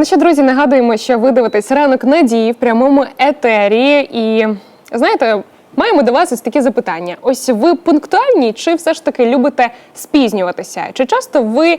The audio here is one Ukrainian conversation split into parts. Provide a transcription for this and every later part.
Ну що, друзі, нагадуємо, що ви дивитесь ранок надії в прямому етері. І знаєте, маємо до вас ось такі запитання: ось ви пунктуальні, чи все ж таки любите спізнюватися? Чи часто ви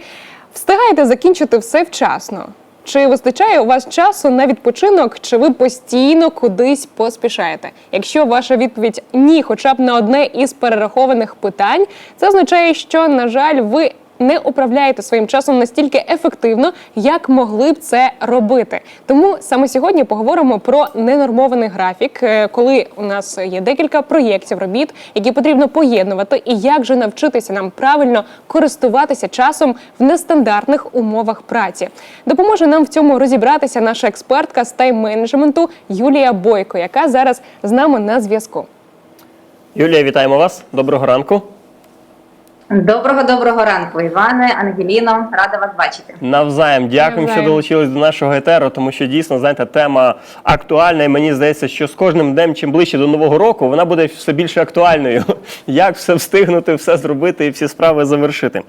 встигаєте закінчити все вчасно? Чи вистачає у вас часу на відпочинок, чи ви постійно кудись поспішаєте? Якщо ваша відповідь ні, хоча б на одне із перерахованих питань, це означає, що на жаль, ви не управляєте своїм часом настільки ефективно, як могли б це робити. Тому саме сьогодні поговоримо про ненормований графік, е, коли у нас є декілька проєктів робіт, які потрібно поєднувати, і як же навчитися нам правильно користуватися часом в нестандартних умовах праці. Допоможе нам в цьому розібратися наша експертка з тайм-менеджменту Юлія Бойко, яка зараз з нами на зв'язку. Юлія, вітаємо вас. Доброго ранку. Доброго доброго ранку, Іване, Ангеліно. Рада вас бачити. Навзаєм дякуємо, що долучились до нашого етеру, тому що дійсно знаєте, тема актуальна, і мені здається, що з кожним днем, чим ближче до нового року, вона буде все більше актуальною. Як все встигнути, все зробити і всі справи завершити.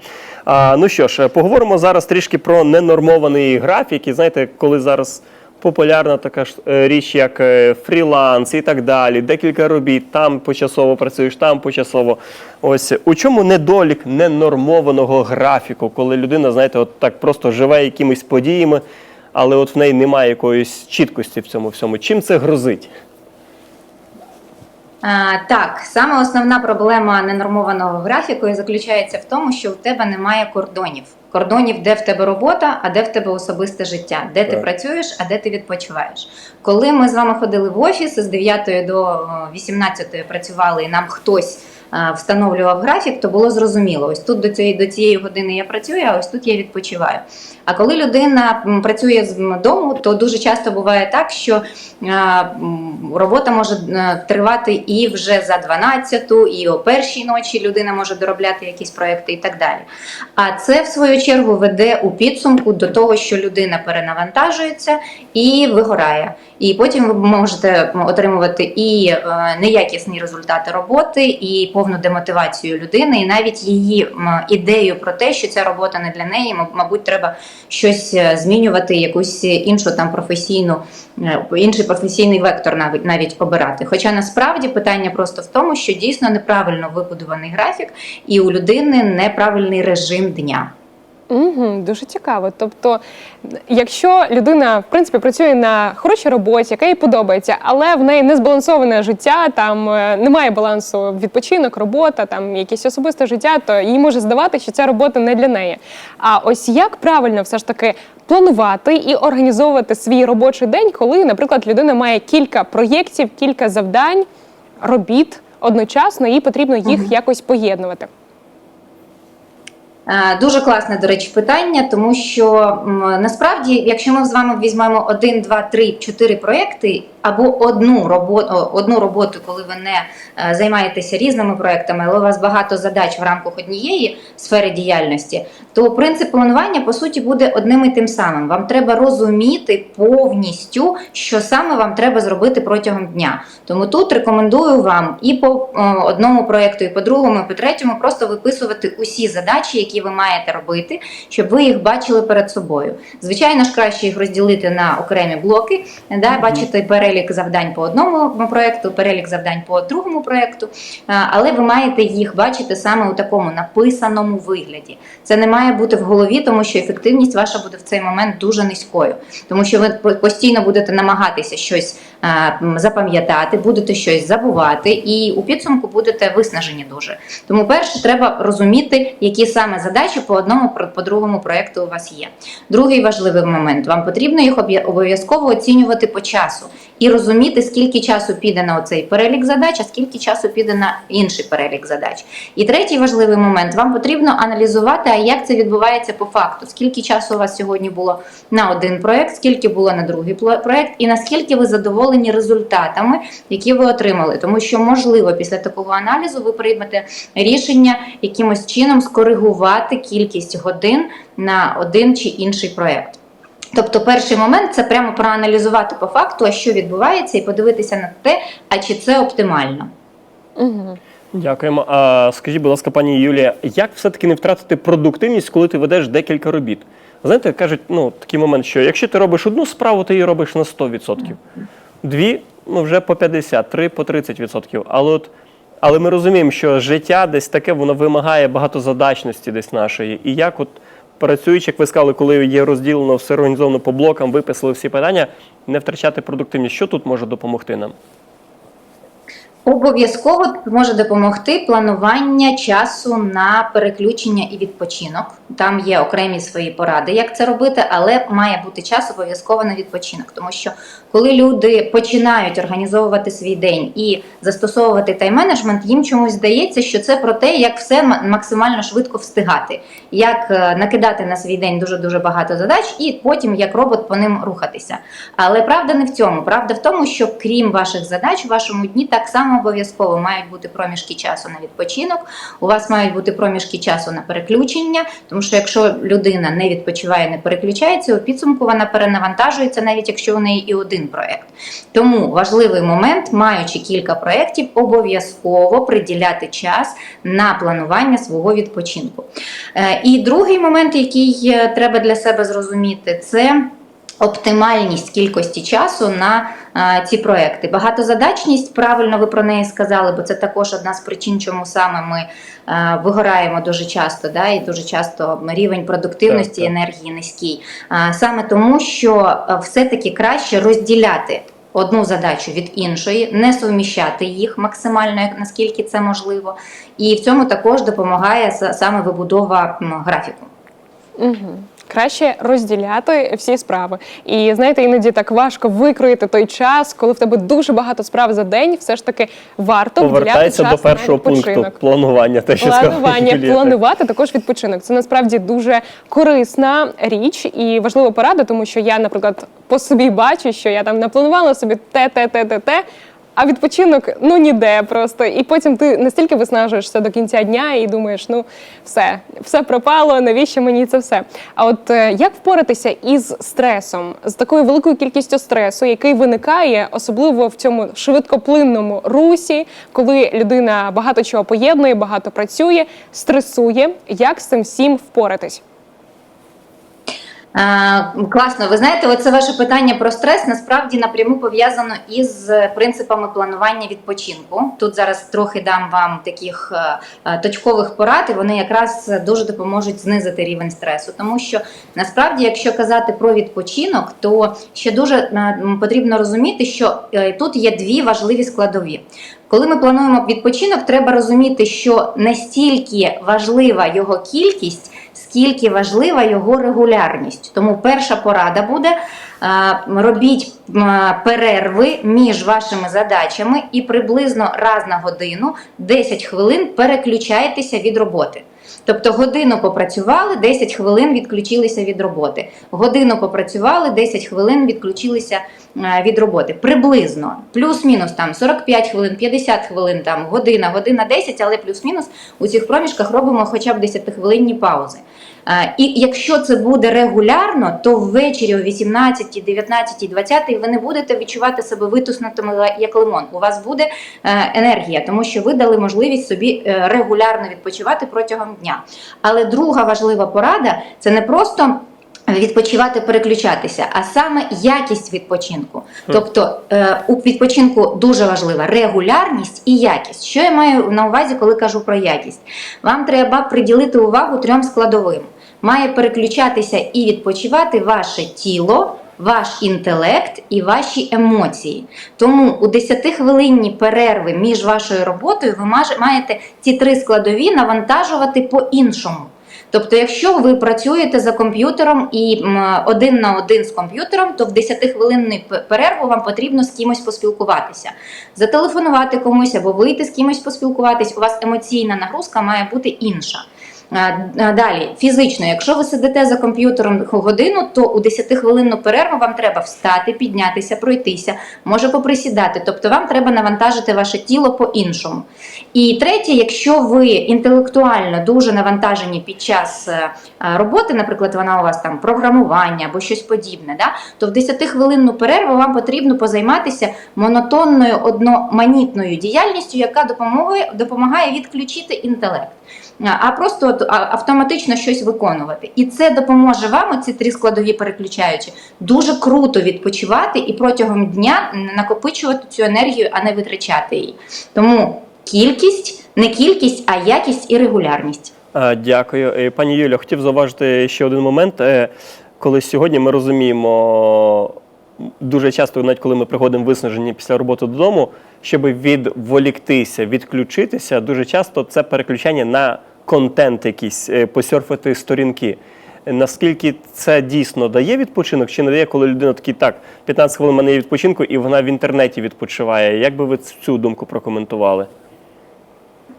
А, ну що ж, поговоримо зараз трішки про ненормований графік. І знаєте, коли зараз. Популярна така ж е, річ, як е, фріланс і так далі. Декілька робіт, там почасово працюєш, там почасово. Ось у чому недолік ненормованого графіку, коли людина, знаєте, от так просто живе якимись подіями, але от в неї немає якоїсь чіткості в цьому всьому. Чим це грозить? Так, саме основна проблема ненормованого графіку заключається в тому, що в тебе немає кордонів. Кордонів, де в тебе робота, а де в тебе особисте життя, де ти працюєш, а де ти відпочиваєш. Коли ми з вами ходили в офіс з 9 до 18 працювали, і нам хтось встановлював графік, то було зрозуміло. Ось тут до цієї до цієї години я працюю, а ось тут я відпочиваю. А коли людина працює з дому, то дуже часто буває так, що робота може е, тривати і вже за 12-ту, і о першій ночі людина може доробляти якісь проекти і так далі. А це в свою чергу веде у підсумку до того, що людина перенавантажується і вигорає. І потім ви можете отримувати і е, неякісні результати роботи, і повну демотивацію людини, і навіть її ідею про те, що ця робота не для неї, мабуть, треба щось е, змінювати, якусь іншу там професійну, е, інший професійний вектор навіть навіть обирати. Хоча насправді питання просто в тому, що дійсно неправильно вибудований графік, і у людини неправильний режим дня. Угу, дуже цікаво. Тобто, якщо людина в принципі працює на хорошій роботі, яка їй подобається, але в неї не збалансоване життя, там е, немає балансу відпочинок, робота, там якесь особисте життя, то їй може здавати, що ця робота не для неї. А ось як правильно все ж таки планувати і організовувати свій робочий день, коли, наприклад, людина має кілька проєктів, кілька завдань, робіт одночасно, їй потрібно їх якось поєднувати. Е, Дуже класне, до речі, питання, тому що насправді, якщо ми з вами візьмемо один, два, три, чотири проекти або одну роботу, одну роботу, коли ви не е, займаєтеся різними проектами, але у вас багато задач в рамках однієї сфери діяльності, то принцип планування по суті буде одним і тим самим. Вам треба розуміти повністю, що саме вам треба зробити протягом дня. Тому тут рекомендую вам і по одному проекту, і по другому, і по третьому просто виписувати усі задачі, які ви маєте робити, щоб ви їх бачили перед собою. Звичайно ж, краще їх розділити на окремі блоки, да, бачити перелік завдань по одному проекту, перелік завдань по другому проекту, але ви маєте їх бачити саме у такому написаному вигляді. Це не має бути в голові, тому що ефективність ваша буде в цей момент дуже низькою, тому що ви постійно будете намагатися щось запам'ятати, будете щось забувати, і у підсумку будете виснажені дуже. Тому перше, треба розуміти, які саме задачі по одному по другому проекту у вас є. Другий важливий момент: вам потрібно їх обов'язково оцінювати по часу і розуміти, скільки часу піде на оцей перелік задач, а скільки часу піде на інший перелік задач. І третій важливий момент: вам потрібно аналізувати, а як це відбувається по факту. Скільки часу у вас сьогодні було на один проект, скільки було на другий проект, і наскільки ви задоволені результатами, які ви отримали. Тому що, можливо, після такого аналізу ви приймете рішення якимось чином скоригувати кількість годин на один чи інший проект. Тобто, перший момент це прямо проаналізувати по факту, а що відбувається, і подивитися на те, а чи це оптимально. Угу. Дякуємо. А скажіть, будь ласка, пані Юлія, як все-таки не втратити продуктивність, коли ти ведеш декілька робіт? Знаєте, кажуть, ну такий момент, що якщо ти робиш одну справу, ти її робиш на 100%. Дві, ну вже по 50, три по 30%. Але от але ми розуміємо, що життя десь таке воно вимагає багатозадачності десь нашої. І як от працюючи, як ви сказали, коли є розділено все організовано по блокам, виписали всі питання, не втрачати продуктивність. Що тут може допомогти нам? Обов'язково може допомогти планування часу на переключення і відпочинок. Там є окремі свої поради, як це робити, але має бути час обов'язково на відпочинок, тому що коли люди починають організовувати свій день і застосовувати тайм-менеджмент, їм чомусь здається, що це про те, як все максимально швидко встигати, як е, накидати на свій день дуже дуже багато задач, і потім як робот по ним рухатися. Але правда не в цьому. Правда в тому, що крім ваших задач, в вашому дні так само обов'язково мають бути проміжки часу на відпочинок. У вас мають бути проміжки часу на переключення, тому що якщо людина не відпочиває, не переключається, у підсумку вона перенавантажується, навіть якщо у неї і один проект. Тому важливий момент, маючи кілька проєктів, обов'язково приділяти час на планування свого відпочинку. Е, І другий момент, який е, треба для себе зрозуміти, це. Оптимальність кількості часу на е, ці проекти. Багатозадачність, правильно ви про неї сказали, бо це також одна з причин, чому саме ми е, вигораємо дуже часто, да, і дуже часто рівень продуктивності Так, і так. енергії низький. Е, саме тому, що все-таки краще розділяти. Одну задачу від іншої, не суміщати їх максимально, наскільки це можливо, і в цьому також допомагає саме вибудова графіку. Угу. Краще розділяти всі справи. І знаєте, іноді так важко викроїти той час, коли в тебе дуже багато справ за день. Все ж таки варто Повертається час до першого на пункту планування. Те, що Планування, Юлія. планувати також відпочинок. Це насправді дуже корисна річ і важлива порада, тому що я, наприклад, по собі бачу, що я там напланувала собі те, те, те, те, те. А відпочинок ну ніде просто. І потім ти настільки виснажуєшся до кінця дня і думаєш, ну все, все пропало, навіщо мені це все? А от е, як впоратися із стресом, з такою великою кількістю стресу, який виникає, особливо в цьому швидкоплинному русі, коли людина багато чого поєднує, багато працює, стресує. Як з цим всім впоратись? А, класно, ви знаєте, оце ваше питання про стрес насправді напряму пов'язано із принципами планування відпочинку. Тут зараз трохи дам вам таких е, е, точкових порад, і вони якраз дуже допоможуть знизити рівень стресу. Тому що насправді, якщо казати про відпочинок, то ще дуже е, потрібно розуміти, що е, тут є дві важливі складові. Коли ми плануємо відпочинок, треба розуміти, що настільки важлива його кількість, скільки важлива його регулярність. Тому перша порада буде: е, робіть перерви між вашими задачами і приблизно раз на годину 10 хвилин переключайтеся від роботи. Тобто годину попрацювали, 10 хвилин відключилися від роботи. Годину попрацювали, 10 хвилин відключилися е, від роботи. Приблизно плюс-мінус там 45 хвилин, 50 хвилин, там година, година 10, але плюс-мінус у цих проміжках робимо хоча б 10 хвилинні паузи. Е, І якщо це буде регулярно, то ввечері о 18, 19, 20 ви не будете відчувати себе витуснутими як лимон. У вас буде е, енергія, тому що ви дали можливість собі регулярно відпочивати протягом дня. Але друга важлива порада це не просто. Відпочивати, переключатися, а саме якість відпочинку. Тобто е, у відпочинку дуже важлива регулярність і якість. Що я маю на увазі, коли кажу про якість? Вам треба приділити увагу трьом складовим. Має переключатися і відпочивати ваше тіло, ваш інтелект і ваші емоції. Тому у 10-хвилинні перерви між вашою роботою ви маєте ці три складові навантажувати по-іншому. Тобто, якщо ви працюєте за комп'ютером і один на один з комп'ютером, то в 10-хвилинну перерву вам потрібно з кимось поспілкуватися, зателефонувати комусь або вийти з кимось поспілкуватись. У вас емоційна нагрузка має бути інша. Далі, фізично, якщо ви сидите за комп'ютером годину, то у 10-хвилинну перерву вам треба встати, піднятися, пройтися, може поприсідати. Тобто вам треба навантажити ваше тіло по-іншому. І третє, якщо ви інтелектуально дуже навантажені під час е, е, роботи, наприклад, вона у вас там програмування або щось подібне, да, то в 10-хвилинну перерву вам потрібно позайматися монотонною одноманітною діяльністю, яка допомагає, допомагає відключити інтелект. А а просто автоматично щось виконувати. І це допоможе вам, ці три складові переключаючі, дуже круто відпочивати і протягом дня накопичувати цю енергію, а не витрачати її. Тому кількість, не кількість, а якість і регулярність. Е, Дякую. Е, Пані Юлія, хотів зауважити ще один момент. Е, Коли сьогодні ми розуміємо дуже часто, навіть коли ми приходимо виснажені після роботи додому, щоб відволіктися, відключитися, дуже часто це переключання на контент якийсь, е, посерфити сторінки. Наскільки це дійсно дає відпочинок, чи не дає, коли людина такий, так, 15 хвилин в мене є відпочинку, і вона в інтернеті відпочиває. Як би ви цю думку прокоментували?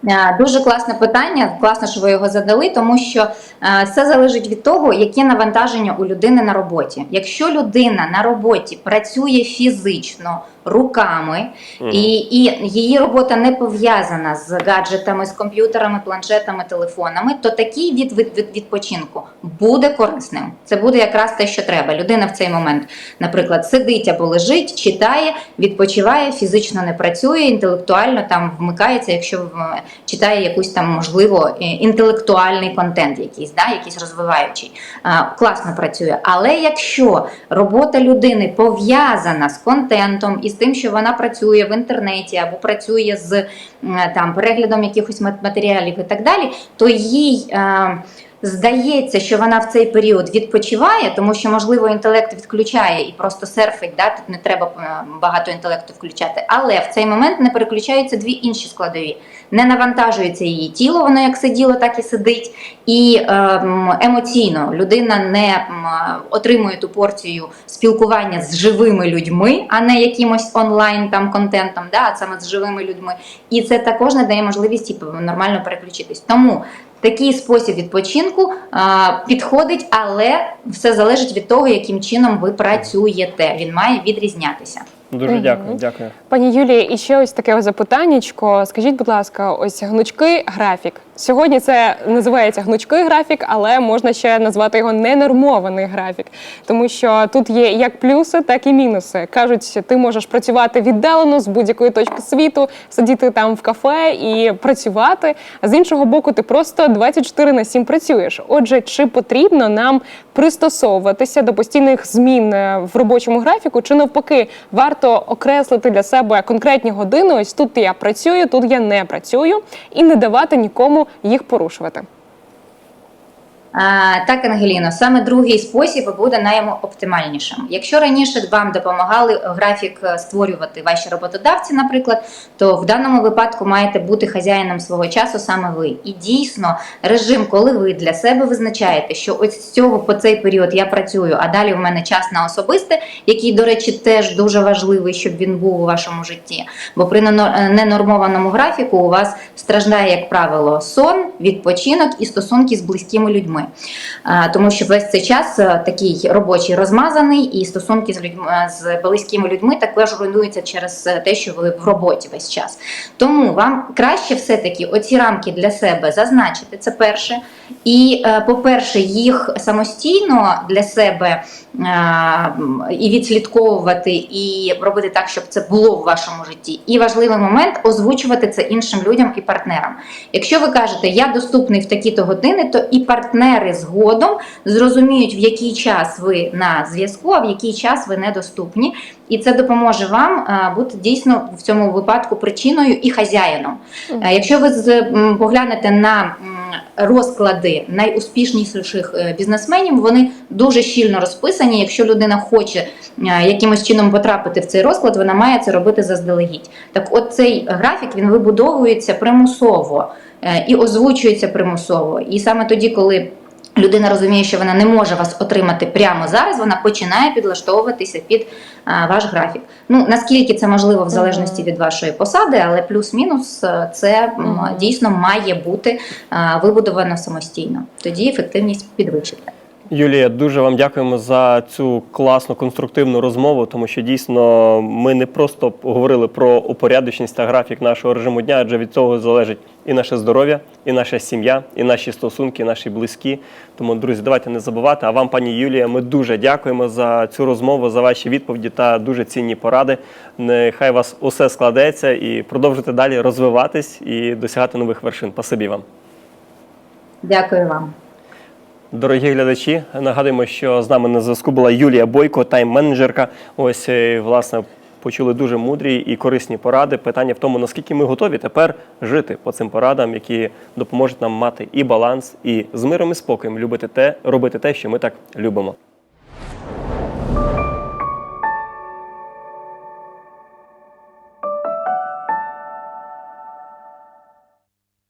Е, Дуже класне питання. Класно, що ви його задали, тому що е, все залежить від того, які навантаження у людини на роботі. Якщо людина на роботі працює фізично руками, і, і її робота не пов'язана з гаджетами, з комп'ютерами, планшетами, телефонами, то такий від, від, від відпочинку буде корисним. Це буде якраз те, що треба. Людина в цей момент, наприклад, сидить або лежить, читає, відпочиває, фізично не працює, інтелектуально там вмикається, якщо е, читає якусь там можливо інтелектуальний контент, якийсь, да, якийсь розвиваючий, Е, класно працює. Але якщо робота людини пов'язана з контентом і з тим, що вона працює в інтернеті або працює з там переглядом якихось матеріалів і так далі, то їй. е, Здається, що вона в цей період відпочиває, тому що можливо інтелект відключає і просто серфить. Да? Тут не треба е, багато інтелекту включати. Але в цей момент не переключаються дві інші складові. Не навантажується її тіло, воно як сиділо, так і сидить. І ем, емоційно людина не отримує ту порцію спілкування з живими людьми, а не якимось онлайн там контентом, да? а саме з живими людьми. І це також не дає можливість нормально переключитись. Тому такий спосіб відпочинку а, підходить, але все залежить від того, яким чином ви працюєте. Він має відрізнятися. Дуже дякую, дякую, дякую. Пані Юлії, і ще ось таке запитаннячко. Скажіть, будь ласка, ось гнучкий графік. Сьогодні це називається гнучкий графік, але можна ще назвати його ненормований графік, тому що тут є як плюси, так і мінуси. Кажуть, ти можеш працювати віддалено з будь-якої точки світу, сидіти там в кафе і працювати. А з іншого боку, ти просто 24 на 7 працюєш. Отже, чи потрібно нам пристосовуватися до постійних змін е, в робочому графіку, чи навпаки, варто окреслити для себе конкретні години? Ось тут я працюю, тут я не працюю, і не давати нікому їх порушувати. Так, Ангеліно, саме другий спосіб буде найоптимальнішим. Якщо раніше вам допомагали графік е, створювати ваші роботодавці, наприклад, то в даному випадку маєте бути хазяїном свого часу саме ви. І дійсно, режим, коли ви для себе визначаєте, що ось з цього по цей період я працюю, а далі в мене час на особисте, який, до речі, теж дуже важливий, щоб він був у вашому житті. Бо при нено- ненормованому графіку у вас страждає, як правило, сон, відпочинок і стосунки з близькими людьми. А, Тому що весь цей час е, такий робочий розмазаний, і стосунки з людьми е, з близькими людьми також руйнуються через е, те, що ви в роботі весь час. Тому вам краще все-таки оці рамки для себе зазначити. Це перше. І, е, по-перше, їх самостійно для себе е, і відслідковувати, і робити так, щоб це було в вашому житті. І важливий момент озвучувати це іншим людям і партнерам. Якщо ви кажете, я доступний в такі-то години, то і партнери згодом зрозуміють, в який час ви на зв'язку, а в який час ви недоступні. І це допоможе вам е, бути дійсно в цьому випадку причиною і хазяїном. Е, Якщо ви поглянете на розклади найуспішніших е, бізнесменів, вони дуже щільно розписані. Якщо людина хоче якимось чином потрапити в цей розклад, вона має це робити заздалегідь. Так, от цей графік він вибудовується примусово і озвучується примусово. І саме тоді, коли людина розуміє, що вона не може вас отримати прямо зараз, вона починає підлаштовуватися під а, ваш графік. Ну наскільки це можливо в залежності від вашої посади, але плюс-мінус е, це дійсно має бути а, вибудовано самостійно. Тоді ефективність підвищиться. Юлія, дуже вам дякуємо за цю класну конструктивну розмову, тому що дійсно ми не просто говорили про упорядочність та графік нашого режиму дня, адже від цього залежить і наше здоров'я, і наша сім'я, і наші стосунки, і наші близькі. Тому, друзі, давайте не забувати. А вам, пані Юлія, ми дуже дякуємо за цю розмову, за ваші відповіді та дуже цінні поради. Нехай вас усе складеться і продовжуйте далі розвиватись і досягати нових вершин. Спасибі вам. Дякую вам. Дорогі глядачі, нагадуємо, що з нами на зв'язку була Юлія Бойко, тайм-менеджерка. Ось е, власне почули дуже мудрі і корисні поради. Питання в тому, наскільки ми готові тепер жити по цим порадам, які допоможуть нам мати і баланс, і з миром і спокоєм любити те, робити те, що ми так любимо.